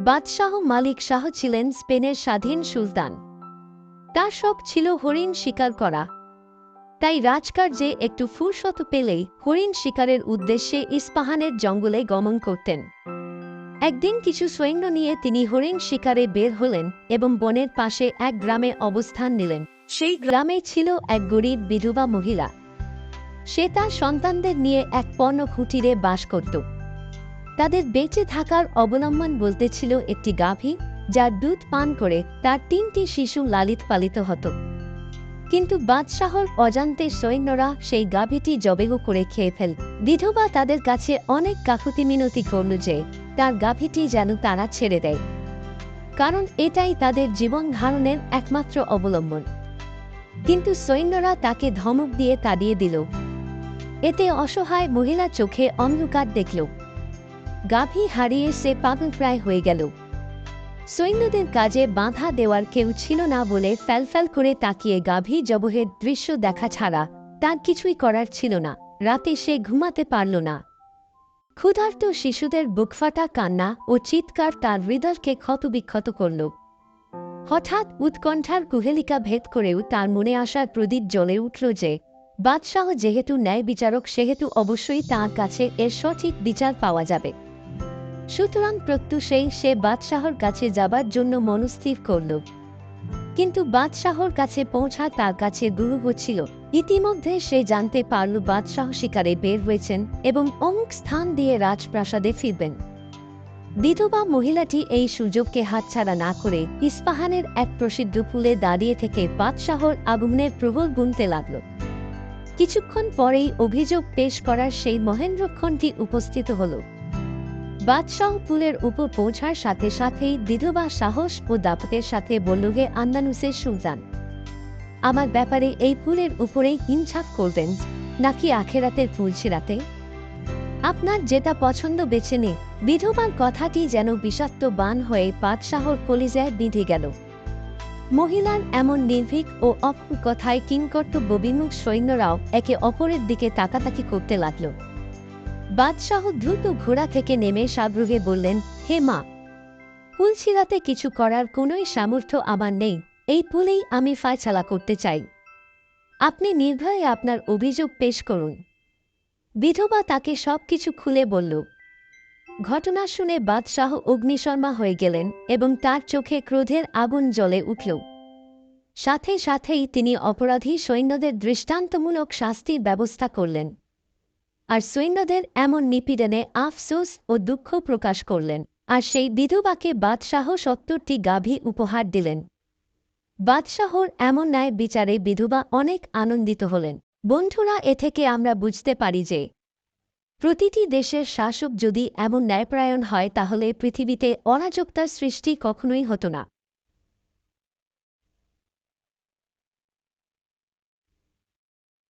বাদশাহ মালিক শাহ ছিলেন স্পেনের স্বাধীন সুলতান। তার শখ ছিল হরিণ শিকার করা। তাই রাজকার্যে একটু ফুরসত পেলেই হরিণ শিকারের উদ্দেশ্যে ইস্পাহানের জঙ্গলে গমন করতেন। একদিন কিছু সৈন্য নিয়ে তিনি হরিণ শিকারে বের হলেন এবং বনের পাশে এক গ্রামে অবস্থান নিলেন। সেই গ্রামে ছিল এক গরিব বিধবা মহিলা। সে তার সন্তানদের নিয়ে এক পণ্য খুঁটিরে বাস করত। তাদের বেঁচে থাকার অবলম্বন বলতে ছিল একটি গাভী, যার দুধ পান করে তার তিনটি শিশু লালিত পালিত হতো। কিন্তু বাদশাহর অজান্তে সৈন্যরা সেই গাভীটি জবেহ করে খেয়ে ফেল। বিধবা তাদের কাছে অনেক কাকুতি মিনতি করল যে, তার গাভীটি যেন তারা ছেড়ে দেয়। কারণ এটাই তাদের জীবন ধারণের একমাত্র অবলম্বন। কিন্তু সৈন্যরা তাকে ধমক দিয়ে তাড়িয়ে দিল। এতে অসহায় মহিলা চোখে অন্ধকার দেখল। গাভী হারিয়ে সে পাগল প্রায় হয়ে গেল। সৈন্যদের কাজে বাধা দেওয়ার কেউ ছিল না বলে ফ্যালফ্যাল করে তাকিয়ে গাভী জবহের দৃশ্য দেখা ছাড়া তার কিছুই করার ছিল না। রাতে সে ঘুমাতে পারল না। ক্ষুধার্ত শিশুদের বুকফাটা, কান্না ও চিৎকার তার হৃদয়কে ক্ষতবিক্ষত করল। হঠাৎ উৎকণ্ঠার কুহেলিকা ভেদ করেও তার মনে আসার প্রদীপ জ্বলে উঠল যে, বাদশাহ যেহেতু ন্যায় বিচারক সেহেতু অবশ্যই তাঁর কাছে এর সঠিক বিচার পাওয়া যাবে। সুতরাং প্রত্যুষেই সে বাদশাহর কাছে যাবার জন্য মনস্থির করল। কিন্তু বাদশাহর কাছে পৌঁছা তার কাছে দুরূহ ছিল ইতিমধ্যে সে জানতে পারল বাদশাহ শিকারে বের হয়েছেন এবং অমুক স্থান দিয়ে রাজপ্রাসাদে ফিরবেন। বিধবা মহিলাটি এই সুযোগকে হাতছাড়া না করে ইস্পাহানের এক প্রসিদ্ধ পুলে দাঁড়িয়ে থেকে বাদশাহর আগমনের প্রবল গুনতে লাগল। কিছুক্ষণ পরেই অভিযোগ পেশ করার সেই মহেন্দ্রক্ষণটি উপস্থিত হল। বাদশাহ পুলের উপর পৌঁছার সাথে সাথেই বিধবা সাহস ও দাপতের সাথে বলল গে আন্দানুসের সুলতান। আমার ব্যাপারে এই পুলের উপরেই হিংসাপ করবেন, নাকি আখেরাতের ফুল ছিড়াতে? আপনার যেটা পছন্দ বেছে নে বিধবার কথাটি যেন বিষাক্ত বান হয়ে বাদশাহর কলিজায় বিঁধে গেল। মহিলার এমন নির্ভীক ও অপ কথায় কিংকর্তব্য বিমুখ সৈন্যরাও একে অপরের দিকে তাকাতাকি করতে লাগল। বাদশাহ দ্রুত ঘোড়া থেকে নেমে সাগ্রহে বললেন, হে মা ছিঁড়াতে কিছু করার কোনোই সামর্থ্য আমার নেই, এই পুলেই আমি ফায়সালা করতে চাই। আপনি নির্ভয়ে আপনার অভিযোগ পেশ করুন। বিধবা তাকে সবকিছু খুলে বলল। ঘটনা শুনে বাদশাহ অগ্নিশর্মা হয়ে গেলেন এবং তার চোখে ক্রোধের আগুন জ্বলে উঠল। সাথে সাথেই তিনি অপরাধী সৈন্যদের দৃষ্টান্তমূলক শাস্তির ব্যবস্থা করলেন। আর সৈন্যদের এমন নিপীড়নে আফসোস ও দুঃখ প্রকাশ করলেন। আর সেই বিধবাকে বাদশাহ সত্তরটি গাভী উপহার দিলেন। বাদশাহর এমন ন্যায় বিচারে বিধবা অনেক আনন্দিত হলেন। বন্ধুরা, এ থেকে আমরা বুঝতে পারি যে, প্রতিটি দেশের শাসক যদি এমন ন্যায়প্রায়ণ হয়, তাহলে পৃথিবীতে অরাজকতার সৃষ্টি কখনোই হতো না।